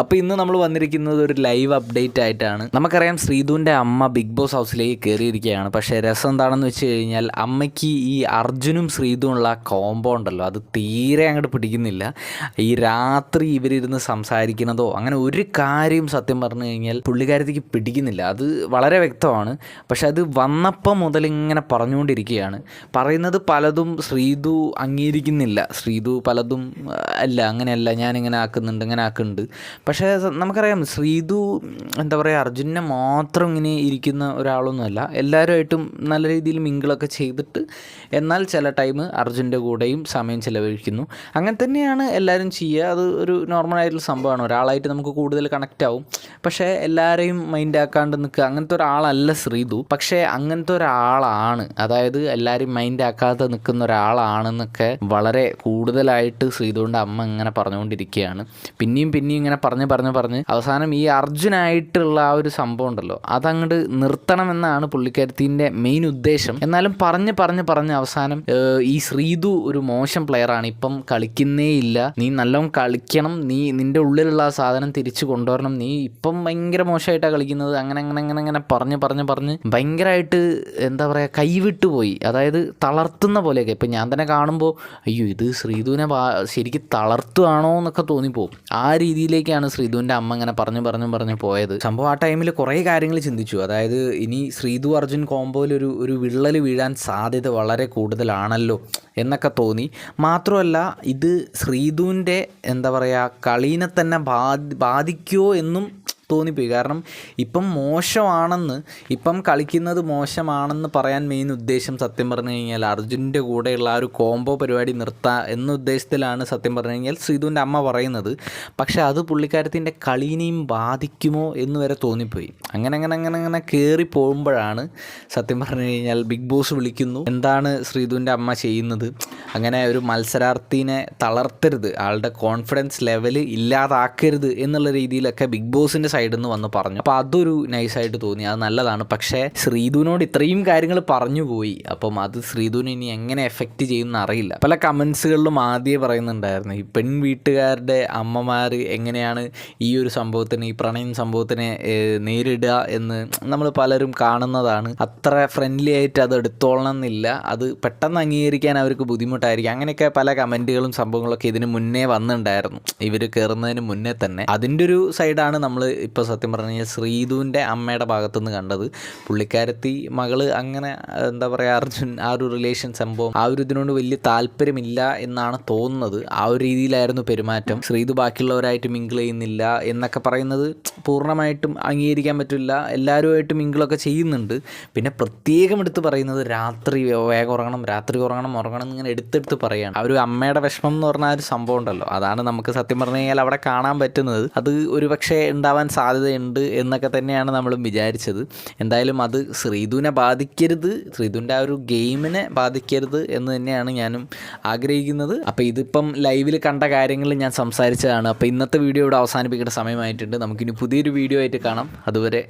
അപ്പോൾ ഇന്ന് നമ്മൾ വന്നിരിക്കുന്നത് ഒരു ലൈവ് അപ്ഡേറ്റ് ആയിട്ടാണ്. നമുക്കറിയാം ശ്രീധുവിന്റെ അമ്മ ബിഗ് ബോസ് ഹൗസിലേക്ക് കയറിയിരിക്കുകയാണ്. പക്ഷേ രസം എന്താണെന്ന് വെച്ച് കഴിഞ്ഞാൽ അമ്മയ്ക്ക് ഈ അർജുനും ശ്രീധുവുള്ള കോംബോ ഉണ്ടല്ലോ. അത് തീരെ അങ്ങോട്ട് പിടിക്കുന്നില്ല. ഈ രാത്രി ഇവരിരുന്ന് സംസാരിക്കുന്നതോ അങ്ങനെ ഒരു കാര്യം സത്യം പറഞ്ഞു കഴിഞ്ഞാൽ പുള്ളിക്കാരത്തേക്ക് പിടിക്കുന്നില്ല. അത് വളരെ വ്യക്തമാണ്. പക്ഷെ അത് വന്നപ്പം മുതൽ ഇങ്ങനെ പറഞ്ഞുകൊണ്ടിരിക്കുകയാണ്. പറയുന്നത് പലതും ശ്രീധു അംഗീകരിക്കുന്നില്ല. ശ്രീധു പലതും അല്ല അങ്ങനെയല്ല. ഞാനിങ്ങനെ ആക്കുന്നുണ്ട് ഇങ്ങനെ ആക്കുന്നുണ്ട്. പക്ഷേ നമുക്കറിയാം ശ്രീധു എന്താ പറയുക അർജുനെ മാത്രം ഇങ്ങനെ ഇരിക്കുന്ന ഒരാളൊന്നുമല്ല. എല്ലാവരുമായിട്ടും നല്ല രീതിയിൽ മിങ്കിളൊക്കെ ചെയ്തിട്ട് എന്നാൽ ചില ടൈം അർജുന്റെ കൂടെയും സമയം ചിലവഴിക്കുന്നു. അങ്ങനെ തന്നെയാണ് എല്ലാവരും ചെയ്യുക. അത് ഒരു നോർമൽ ആയിട്ടുള്ള സംഭവമാണ്. ഒരാളായിട്ട് നമുക്ക് കൂടുതൽ കണക്റ്റ് ആവും. പക്ഷേ എല്ലാവരെയും മൈൻഡ് ആക്കാണ്ട് നിൽക്കുക. അങ്ങനത്തെ ഒരാളല്ല ശ്രീതു. പക്ഷേ അങ്ങനത്തെ ഒരാളാണ്. അതായത് എല്ലാവരെയും മൈൻഡ് ആക്കാതെ നിൽക്കുന്ന ഒരാളാണെന്നൊക്കെ വളരെ കൂടുതലായിട്ട് ശ്രീതുവിന്റെ അമ്മ ഇങ്ങനെ പറഞ്ഞുകൊണ്ടിരിക്കുകയാണ്. പിന്നെയും പിന്നെയും ഇങ്ങനെ പറഞ്ഞ് പറഞ്ഞ് പറഞ്ഞ് പറഞ്ഞ് അവസാനം ഈ അർജുനായിട്ടുള്ള ആ ഒരു സംഭവം ഉണ്ടല്ലോ. അതങ്ങോട്ട് നിർത്തണമെന്നാണ് പുള്ളിക്കാരത്തിന്റെ മെയിൻ ഉദ്ദേശം. എന്നാലും പറഞ്ഞ് പറഞ്ഞ് പറഞ്ഞ് അവസാനം ഈ ശ്രീതു ഒരു മോശം പ്ലെയറാണ് ഇപ്പം കളിക്കുന്നേ ഇല്ല നീ നല്ലോണം കളിക്കണം. നീ നിന്റെ ഉള്ളിലുള്ള ആ സാധനം തിരിച്ചു കൊണ്ടുവരണം. നീ ഇപ്പം ഭയങ്കര മോശമായിട്ടാണ് കളിക്കുന്നത്. അങ്ങനെ അങ്ങനെ അങ്ങനെ അങ്ങനെ പറഞ്ഞ് പറഞ്ഞ് പറഞ്ഞ് ഭയങ്കരമായിട്ട് എന്താ പറയുക കൈവിട്ടു പോയി. അതായത് തളർത്തുന്ന പോലെയൊക്കെ. ഇപ്പം ഞാൻ തന്നെ കാണുമ്പോൾ അയ്യോ ഇത് ശ്രീധുവിനെ ശരിക്കും തളർത്തുകയാണോ എന്നൊക്കെ തോന്നിപ്പോവും. ആ രീതിയിലേക്കാണ് ശ്രീധുവിന്റെ അമ്മ ഇങ്ങനെ പറഞ്ഞു പറഞ്ഞു പറഞ്ഞു പോയത്. സംഭവം ആ ടൈമിൽ കുറേ കാര്യങ്ങൾ ചിന്തിച്ചു. അതായത് ഇനി ശ്രീധു അർജുൻ കോമ്പോയിൽ ഒരു ഒരു വിള്ളൽ വീഴാൻ സാധ്യത വളരെ കൂടുതലാണല്ലോ എന്നൊക്കെ തോന്നി. മാത്രമല്ല ഇത് ശ്രീധുവിന്റെ എന്താ പറയുക കളീനെ തന്നെ ബാധി ബാധിക്കുമോ എന്നും തോന്നിപ്പോയി. കാരണം ഇപ്പം മോശമാണെന്ന് ഇപ്പം കളിക്കുന്നത് മോശമാണെന്ന് പറയാൻ മെയിൻ ഉദ്ദേശം സത്യം പറഞ്ഞു കഴിഞ്ഞാൽ അർജുന്റെ കൂടെയുള്ള ആ ഒരു കോംബോ പരിപാടി നിർത്താം എന്ന ഉദ്ദേശത്തിലാണ് സത്യം പറഞ്ഞു കഴിഞ്ഞാൽ ശ്രീധുവിന്റെ അമ്മ പറയുന്നത്. പക്ഷേ അത് പുള്ളിക്കാരത്തിന്റെ കളീനെയും ബാധിക്കുമോ എന്ന് വരെ തോന്നിപ്പോയി. അങ്ങനെ അങ്ങനെ അങ്ങനെ അങ്ങനെ കയറി പോകുമ്പോഴാണ് സത്യം പറഞ്ഞു കഴിഞ്ഞാൽ ബിഗ് ബോസ് വിളിക്കുന്നു. എന്താണ് ശ്രീധുവിന്റെ അമ്മ ചെയ്യുന്നത്? അങ്ങനെ ഒരു മത്സരാർത്ഥിനെ തളർത്തരുത്. ആളുടെ കോൺഫിഡൻസ് ലെവൽ ഇല്ലാതാക്കരുത് എന്നുള്ള രീതിയിലൊക്കെ ബിഗ് ബോസിന്റെ സൈഡിൽ നിന്ന് വന്ന് പറഞ്ഞു. അപ്പോൾ അതൊരു നൈസായിട്ട് തോന്നി. അത് നല്ലതാണ്. പക്ഷേ ശ്രീധുവിനോട് ഇത്രയും കാര്യങ്ങൾ പറഞ്ഞു പോയി. അപ്പം അത് ശ്രീധുവിന് ഇനി എങ്ങനെ എഫക്റ്റ് ചെയ്യുമെന്ന് അറിയില്ല. പല കമൻസുകളിലും ആദ്യമേ പറയുന്നുണ്ടായിരുന്നു. ഈ പെൺ വീട്ടുകാരുടെ അമ്മമാർ എങ്ങനെയാണ് ഈ ഒരു സംഭവത്തിന് ഈ പ്രണയം സംഭവത്തിനെ നേരിടുക എന്ന് നമ്മൾ പലരും കാണുന്നതാണ്. അത്ര ഫ്രണ്ട്ലി ആയിട്ട് അത് എടുത്തോളണം എന്നില്ല അത് പെട്ടെന്ന് അംഗീകരിക്കാൻ അവർക്ക് ബുദ്ധിമുട്ടായിരിക്കും. അങ്ങനെയൊക്കെ പല കമന്റുകളും സംഭവങ്ങളൊക്കെ ഇതിന് മുന്നേ വന്നിട്ടുണ്ടായിരുന്നു ഇവർ കയറുന്നതിന് മുന്നേ തന്നെ. അതിന്റെ ഒരു സൈഡാണ് നമ്മൾ ഇപ്പോൾ സത്യം പറഞ്ഞു കഴിഞ്ഞാൽ ശ്രീധുവിന്റെ അമ്മയുടെ ഭാഗത്തുനിന്ന് കണ്ടത്. പുള്ളിക്കാരത്തി മകൾ അങ്ങനെ എന്താ പറയുക അർജുൻ ആ ഒരു റിലേഷൻ സംഭവം ആ ഒരു ഇതിനോട് വലിയ താല്പര്യമില്ല എന്നാണ് തോന്നുന്നത്. ആ ഒരു രീതിയിലായിരുന്നു പെരുമാറ്റം. ശ്രീധു ബാക്കിയുള്ളവരായിട്ട് മിങ്കിൾ ചെയ്യുന്നില്ല എന്നൊക്കെ പറയുന്നത് പൂർണമായിട്ടും അംഗീകരിക്കാൻ പറ്റില്ല. എല്ലാവരുമായിട്ട് മിങ്കിളൊക്കെ ചെയ്യുന്നുണ്ട്. പിന്നെ പ്രത്യേകം എടുത്ത് പറയുന്നത് രാത്രി വേഗം ഉറങ്ങണം രാത്രി ഉറങ്ങണം ഉറങ്ങണം എന്നിങ്ങനെ എടുത്തെടുത്ത് പറയുകയാണ് ആ ഒരു അമ്മയുടെ വിഷമം എന്ന് പറഞ്ഞ ആ ഒരു സംഭവം ഉണ്ടല്ലോ. അതാണ് നമുക്ക് സത്യം പറഞ്ഞു കഴിഞ്ഞാൽ അവിടെ കാണാൻ പറ്റുന്നത്. അത് ഒരു പക്ഷേ ഉണ്ടാവാൻ സാധ്യതയുണ്ട് എന്നൊക്കെ തന്നെയാണ് നമ്മളും വിചാരിച്ചത്. എന്തായാലും അത് ശ്രീധുവിനെ ബാധിക്കരുത് ശ്രീധുവിന്റെ ആ ഒരു ഗെയിമിനെ ബാധിക്കരുത് എന്ന് തന്നെയാണ് ഞാനും ആഗ്രഹിക്കുന്നത്. അപ്പോൾ ഇതിപ്പം ലൈവിൽ കണ്ട കാര്യങ്ങൾ ഞാൻ സംസാരിച്ചതാണ്. അപ്പോൾ ഇന്നത്തെ വീഡിയോ ഇവിടെ അവസാനിപ്പിക്കേണ്ട സമയമായിട്ടുണ്ട്. നമുക്കിനി പുതിയൊരു വീഡിയോ ആയിട്ട് കാണാം. അതുവരെ